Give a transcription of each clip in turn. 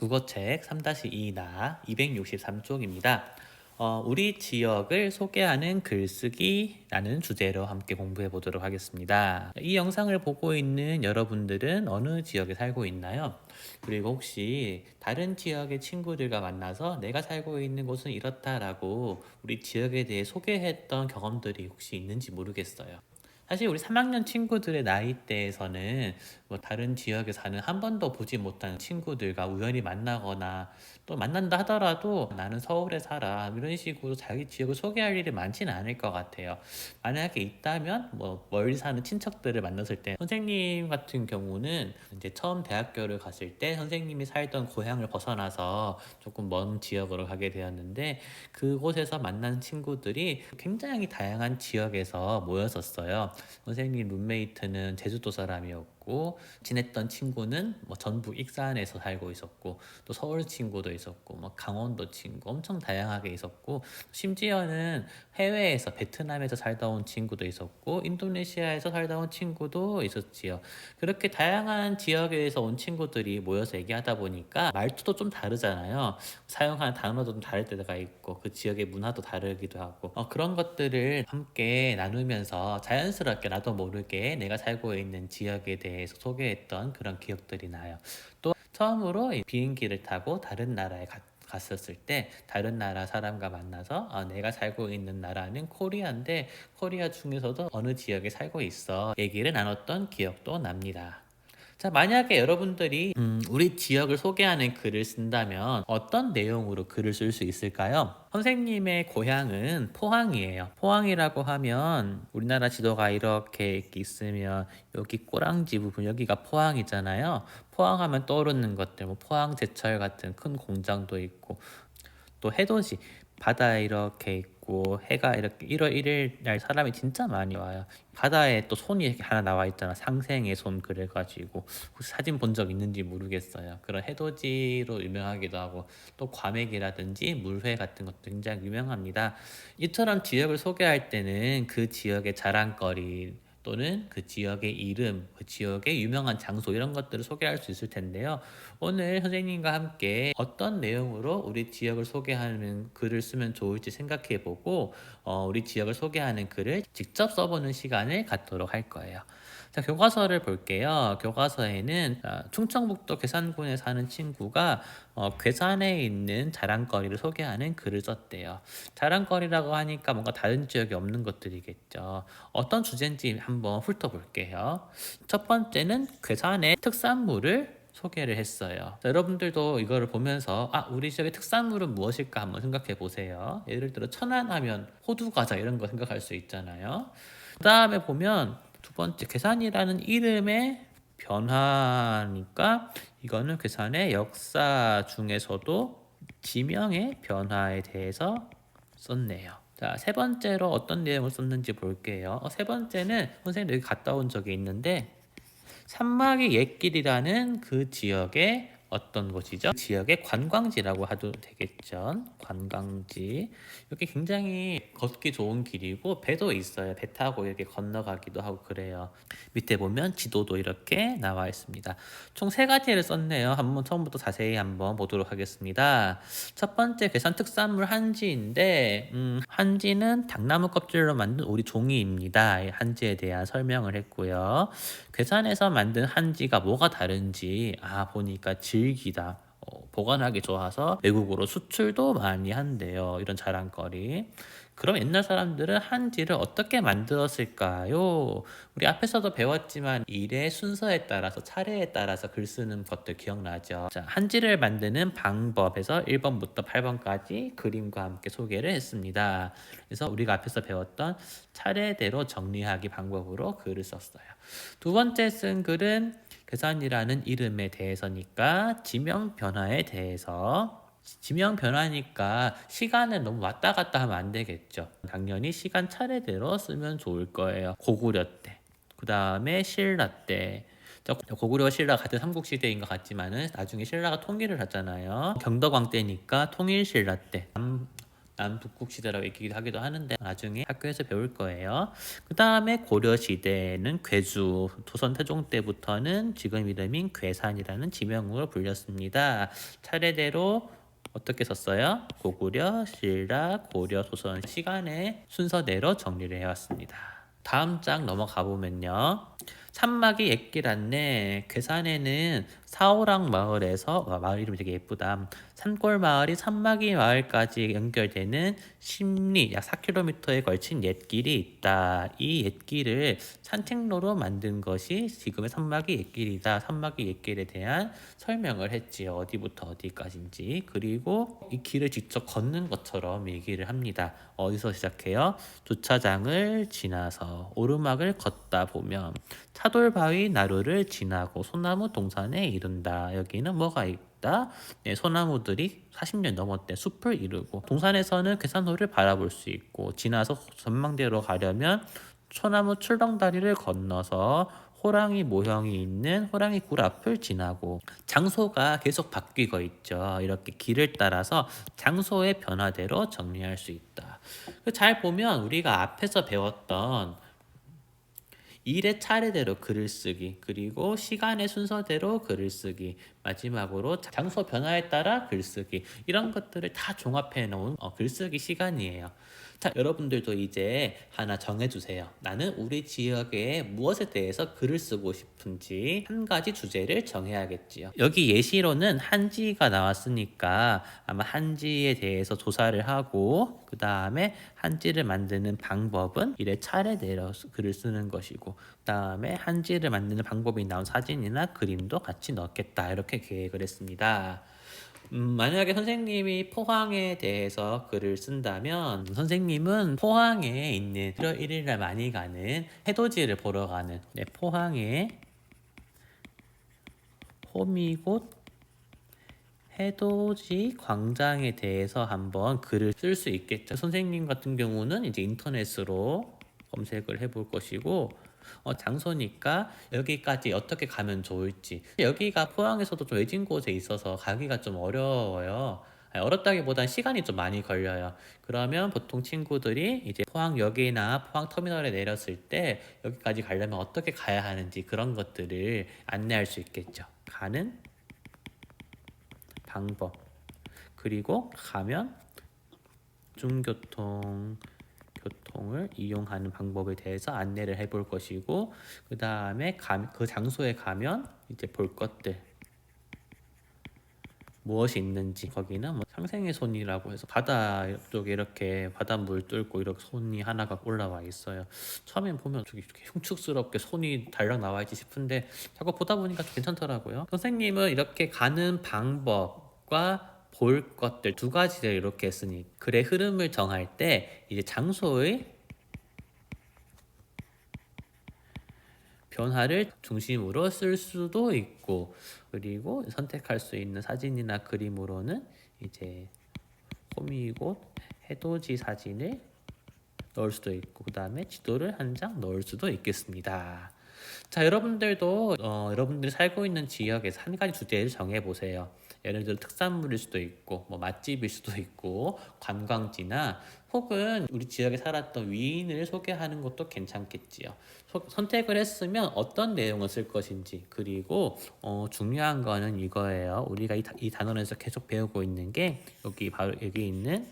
국어책 3-2나 263쪽입니다. 어, 우리 지역을 소개하는 글쓰기라는 주제로 함께 공부해 보도록 하겠습니다. 이 영상을 보고 있는 여러분들은 어느 지역에 살고 있나요? 그리고 혹시 다른 지역의 친구들과 만나서 내가 살고 있는 곳은 이렇다라고 우리 지역에 대해 소개했던 경험들이 혹시 있는지 모르겠어요. 사실 우리 3학년 친구들의 나이대에서는 뭐 다른 지역에 사는 한 번도 보지 못한 친구들과 우연히 만나거나 또 만난다 하더라도 나는 서울에 살아 이런 식으로 자기 지역을 소개할 일이 많지는 않을 것 같아요. 만약에 있다면 뭐 멀리 사는 친척들을 만났을 때 선생님 같은 경우는 이제 처음 대학교를 갔을 때 선생님이 살던 고향을 벗어나서 조금 먼 지역으로 가게 되었는데 그곳에서 만난 친구들이 굉장히 다양한 지역에서 모였었어요. 선생님 룸메이트는 제주도 사람이었고 지냈던 친구는 뭐 전북 익산에서 살고 있었고 또 서울 친구도 있었고 뭐 강원도 친구 엄청 다양하게 있었고 심지어는 해외에서 베트남에서 살다 온 친구도 있었고 인도네시아에서 살다 온 친구도 있었지요. 그렇게 다양한 지역에서 온 친구들이 모여서 얘기하다 보니까 말투도 좀 다르잖아요. 사용하는 단어도 좀 다를 때가 있고 그 지역의 문화도 다르기도 하고 어, 그런 것들을 함께 나누면서 자연스럽게 나도 모르게 내가 살고 있는 지역에 대해 서 소개했던 그런 기억들이 나요. 또 처음으로 이 비행기를 타고 다른 나라에 갔 갔었을 때 다른 나라 사람과 만나서 아, 내가 살고 있는 나라는 코리아인데 코리아 중에서도 어느 지역에 살고 있어 얘기를 나눴던 기억도 납니다. 자, 만약에 여러분들이 음, 우리 지역을 소개하는 글을 쓴다면 어떤 내용으로 글을 쓸 수 있을까요? 선생님의 고향은 포항이에요. 포항이라고 하면 우리나라 지도가 이렇게 있으면 여기 꼬랑지 부분 여기가 포항이잖아요. 포항하면 떠오르는 것들, 뭐 포항 제철 같은 큰 공장도 있고 또 해돋이 바다에 이렇게 있고 해가 이렇게 1월 1일 날 사람이 진짜 많이 와요. 바다에 또 손이 하나 나와 있잖아. 상생의 손 그래가지고 혹시 사진 본 적 있는지 모르겠어요. 그런 해돋이로 유명하기도 하고 또 과메기라든지 물회 같은 것도 굉장히 유명합니다. 이처럼 지역을 소개할 때는 그 지역의 자랑거리 또는 그 지역의 이름, 그 지역의 유명한 장소 이런 것들을 소개할 수 있을 텐데요. 오늘 선생님과 함께 어떤 내용으로 우리 지역을 소개하는 글을 쓰면 좋을지 생각해 보고 어, 우리 지역을 소개하는 글을 직접 써보는 시간을 갖도록 할 거예요. 자, 교과서를 볼게요. 교과서에는 아, 충청북도 괴산군에 사는 친구가 어, 괴산에 있는 자랑거리를 소개하는 글을 썼대요. 자랑거리라고 하니까 뭔가 다른 지역에 없는 것들이겠죠. 어떤 주제인지 한번 훑어볼게요. 첫 번째는 괴산의 특산물을 소개를 했어요. 자, 여러분들도 이거를 보면서 아 우리 지역의 특산물은 무엇일까 한번 생각해 보세요. 예를 들어 천안하면 호두 과자 이런 거 생각할 수 있잖아요. 그 다음에 보면 두 번째 괴산이라는 이름의 변화니까 이거는 괴산의 역사 중에서도 지명의 변화에 대해서 썼네요. 자, 세 번째로 어떤 내용을 썼는지 볼게요. 어, 세 번째는 선생님 여기 갔다 온 적이 있는데 산막의 옛길이라는 그 지역의 어떤 곳이죠? 그 지역의 관광지라고 해도 되겠죠. 관광지. 여기 굉장히 걷기 좋은 길이고 배도 있어요. 배 타고 이렇게 건너가기도 하고 그래요. 밑에 보면 지도도 이렇게 나와 있습니다. 총 세 가지를 썼네요. 한번 처음부터 자세히 한번 보도록 하겠습니다. 첫 번째 괴산 특산물 한지인데 음, 한지는 당나무 껍질로 만든 우리 종이입니다. 한지에 대한 설명을 했고요. 괴산에서 만든 한지가 뭐가 다른지 아 보니까 질 기다. 어, 보관하기 좋아서 외국으로 수출도 많이 한대요. 이런 자랑거리. 그럼 옛날 사람들은 한지를 어떻게 만들었을까요? 우리 앞에서도 배웠지만 일의 순서에 따라서 차례에 따라서 글 쓰는 것들 기억나죠? 자, 한지를 만드는 방법에서 1번부터 8번까지 그림과 함께 소개를 했습니다. 그래서 우리가 앞에서 배웠던 차례대로 정리하기 방법으로 글을 썼어요. 두 번째 쓴 글은 괴산이라는 이름에 대해서니까 지명 변화에 대해서 지명 변화니까 시간을 너무 왔다 갔다 하면 안 되겠죠. 당연히 시간 차례대로 쓰면 좋을 거예요. 고구려 때, 그 다음에 신라 때. 고구려와 신라 같은 삼국시대인 것 같지만은 나중에 신라가 통일을 하잖아요. 경덕왕 때니까 통일신라 때. 남, 남북국 시대라고 얘기도 하기도 하는데 나중에 학교에서 배울 거예요. 그 다음에 고려 시대는 괴주 조선 태종 때부터는 지금 이름인 괴산이라는 지명으로 불렸습니다. 차례대로 어떻게 썼어요? 고구려, 신라, 고려, 조선 시간의 순서대로 정리를 해왔습니다. 다음 장 넘어가 보면요. 산막이 안내 괴산에는 사오랑 마을에서 와, 마을 이름이 되게 예쁘다. 산골 마을이 산막이 마을까지 연결되는 심리 약 4km에 걸친 옛길이 있다. 이 옛길을 산책로로 만든 것이 지금의 산막이 옛길이다. 산막이 옛길에 대한 설명을 했지요. 어디부터 어디까지인지. 그리고 이 길을 직접 걷는 것처럼 얘기를 합니다. 어디서 시작해요? 주차장을 지나서 오르막을 걷다 보면 차돌바위 나루를 지나고 소나무 동산에 이른다. 여기는 뭐가 있다? 네, 소나무들이 40년 넘었대 숲을 이루고 동산에서는 괴산호를 바라볼 수 있고 지나서 전망대로 가려면 소나무 출렁다리를 건너서 호랑이 모형이 있는 호랑이 굴 앞을 지나고 장소가 계속 바뀌고 있죠. 이렇게 길을 따라서 장소의 변화대로 정리할 수 있다. 잘 보면 우리가 앞에서 배웠던 일의 차례대로 글을 쓰기 그리고 시간의 순서대로 글을 쓰기 마지막으로 장소 변화에 따라 글쓰기 이런 것들을 다 종합해 놓은 어, 글쓰기 시간이에요. 자, 여러분들도 이제 하나 정해주세요. 나는 우리 지역에 무엇에 대해서 글을 쓰고 싶은지 한 가지 주제를 정해야겠지요. 여기 예시로는 한지가 나왔으니까 아마 한지에 대해서 조사를 하고 그 다음에 한지를 만드는 방법은 이래 차례대로 글을 쓰는 것이고 그 다음에 한지를 만드는 방법이 나온 사진이나 그림도 같이 넣겠다 이렇게 계획을 했습니다. 음, 만약에 선생님이 포항에 대해서 글을 쓴다면 선생님은 포항에 있는 1월 1일 날 많이 가는 해돋이를 보러 가는 네, 포항의 호미곶 해돋이 광장에 대해서 한번 글을 쓸 수 있겠죠. 선생님 같은 경우는 이제 인터넷으로 검색을 해볼 것이고 어, 장소니까 여기까지 어떻게 가면 좋을지 여기가 포항에서도 좀 외진 곳에 있어서 가기가 좀 어려워요. 어렵다기보단 시간이 좀 많이 걸려요. 그러면 보통 친구들이 이제 포항역이나 포항 터미널에 내렸을 때 여기까지 가려면 어떻게 가야 하는지 그런 것들을 안내할 수 있겠죠. 가는 방법 그리고 가면 중교통 교통을 이용하는 방법에 대해서 안내를 해볼 것이고 그 다음에 그 장소에 가면 이제 볼 것들 무엇이 있는지 거기는 뭐 상생의 손이라고 해서 바다 쪽에 이렇게 바닷물 뚫고 이렇게 손이 하나가 올라와 있어요. 처음엔 보면 저기 이렇게 흉측스럽게 손이 달랑 나와 있지 싶은데 자꾸 보다 보니까 괜찮더라고요. 선생님은 이렇게 가는 방법과 볼 것들 두 가지를 이렇게 했으니 글의 흐름을 정할 때 이제 장소의 변화를 중심으로 쓸 수도 있고 그리고 선택할 수 있는 사진이나 그림으로는 이제 호미곶 해돋이 사진을 넣을 수도 있고 그 다음에 지도를 한 장 넣을 수도 있겠습니다. 자 여러분들도 어, 여러분들이 살고 있는 지역에서 한 가지 주제를 정해 보세요. 예를 들어 특산물일 수도 있고 뭐 맛집일 수도 있고 관광지나 혹은 우리 지역에 살았던 위인을 소개하는 것도 괜찮겠지요. 소, 선택을 했으면 어떤 내용을 쓸 것인지 그리고 어, 중요한 거는 이거예요. 우리가 이, 이 단원에서 계속 배우고 있는 게 여기 바로 여기 있는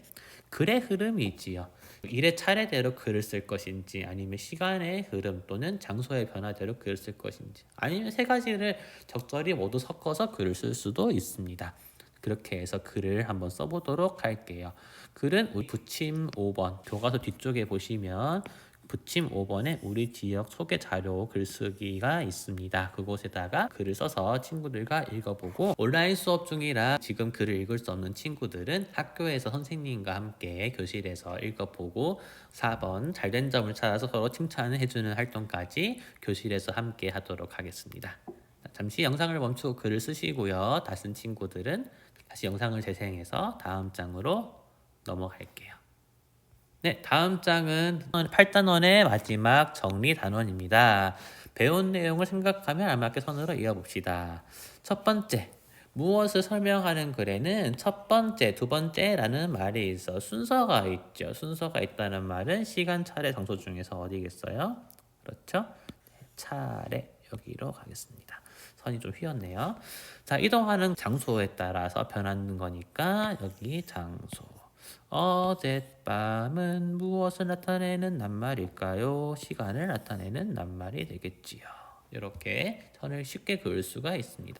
글의 흐름이 있지요. 일의 차례대로 글을 쓸 것인지 아니면 시간의 흐름 또는 장소의 변화대로 글을 쓸 것인지 아니면 세 가지를 적절히 모두 섞어서 글을 쓸 수도 있습니다. 그렇게 해서 글을 한번 써보도록 할게요. 글은 우리 부침 5번 교과서 뒤쪽에 보시면 부침 5번에 우리 지역 소개 자료 글쓰기가 있습니다. 그곳에다가 글을 써서 친구들과 읽어보고 온라인 수업 중이라 지금 글을 읽을 수 없는 친구들은 학교에서 선생님과 함께 교실에서 읽어보고 4번 잘된 점을 찾아서 서로 칭찬을 해주는 활동까지 교실에서 함께 하도록 하겠습니다. 잠시 영상을 멈추고 글을 쓰시고요. 다 쓴 친구들은 다시 영상을 재생해서 다음 장으로 넘어갈게요. 네, 다음 장은 8단원의 마지막 정리 단원입니다. 배운 내용을 생각하며 알맞게 선으로 이어봅시다. 첫 번째, 무엇을 설명하는 글에는 첫 번째, 두 번째라는 말이 있어 순서가 있죠. 순서가 있다는 말은 시간, 차례, 장소 중에서 어디겠어요? 그렇죠? 네, 차례 여기로 가겠습니다. 선이 좀 휘었네요. 자, 이동하는 장소에 따라서 변하는 거니까 여기 장소. 어젯밤은 무엇을 나타내는 낱말일까요? 시간을 나타내는 낱말이 되겠지요. 이렇게 선을 쉽게 그을 수가 있습니다.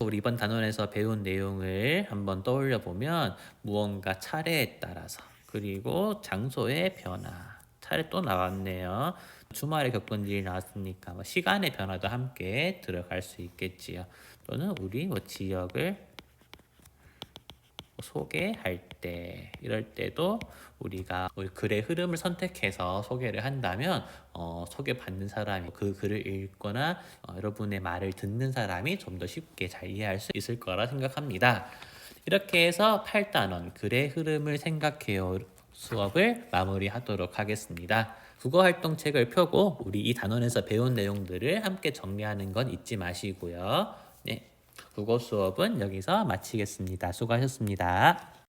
우리 이번 단원에서 배운 내용을 한번 떠올려 보면 무언가 차례에 따라서 그리고 장소의 변화 차례 또 나왔네요. 주말에 겪은 일이 나왔으니까 뭐 시간의 변화도 함께 들어갈 수 있겠지요. 또는 우리 뭐 지역을 소개할 때 이럴 때도 우리가 우리 글의 흐름을 선택해서 소개를 한다면 어, 소개받는 사람이 그 글을 읽거나 어, 여러분의 말을 듣는 사람이 좀 더 쉽게 잘 이해할 수 있을 거라 생각합니다. 이렇게 해서 8단원 글의 흐름을 생각해요 수업을 마무리하도록 하겠습니다. 국어 활동 책을 펴고 우리 이 단원에서 배운 내용들을 함께 정리하는 건 잊지 마시고요. 네. 국어 수업은 여기서 마치겠습니다. 수고하셨습니다.